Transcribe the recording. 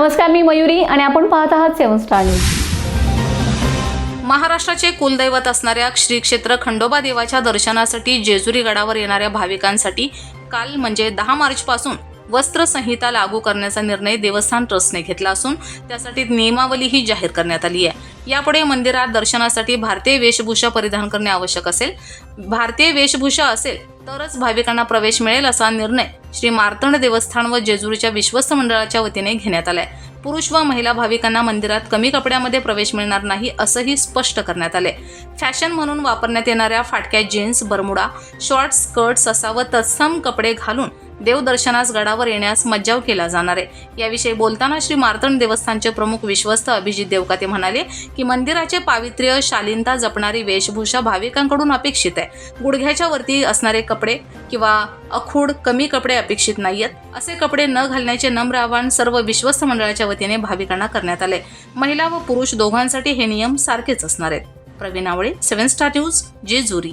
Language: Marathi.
नमस्कार मी मयुरी आणि आपण पाहत आहात सेवन स्टार न्यूज. महाराष्ट्राचे कुलदैवत असणाऱ्या श्री क्षेत्र खंडोबा देवाच्या दर्शनासाठी जेजुरी गडावर येणाऱ्या भाविकांसाठी काल म्हणजे दहा मार्चपासून वस्त्रसंहिता लागू करण्याचा निर्णय देवस्थान ट्रस्टने घेतला असून त्यासाठी नियमावलीही जाहीर करण्यात आली आहे. यापुढे मंदिरात दर्शनासाठी भारतीय वेशभूषा परिधान करणे आवश्यक असेल. भारतीय वेशभूषा असेल तरच भाविकांना प्रवेश मिळेल असा निर्णय श्री मार्तंड देवस्थान व जेजुरीच्या विश्वस्त मंडळाच्या वतीने घेण्यात आलाय. पुरुष व महिला भाविकांना मंदिरात कमी कपड्यामध्ये प्रवेश मिळणार नाही असंही स्पष्ट करण्यात आले फॅशन म्हणून वापरण्यात येणाऱ्या फाटक्या जीन्स बरमुडा शॉर्ट स्कर्ट्स असा व तत्सम कपडे घालून देवदर्शनास गडावर येण्यास मज्जाव केला जाणार आहे. याविषयी बोलताना श्री मार्तंड देवस्थानचे प्रमुख विश्वस्त अभिजित देवकाते म्हणाले की मंदिराचे पावित्र्य शालीनता जपणारी वेशभूषा भाविकांकडून अपेक्षित आहे. गुडघ्याच्या वरती असणारे कपडे किंवा अखूड कमी कपडे अपेक्षित नाहीयेत. असे कपडे न घालण्याचे नम्र आवाहन सर्व विश्वस्त मंडळाच्या वतीने भाविकांना करण्यात आले. महिला व पुरुष दोघांसाठी हे नियम सारखेच असणार आहेत. Praveen Awale Seven Star News Jejuri.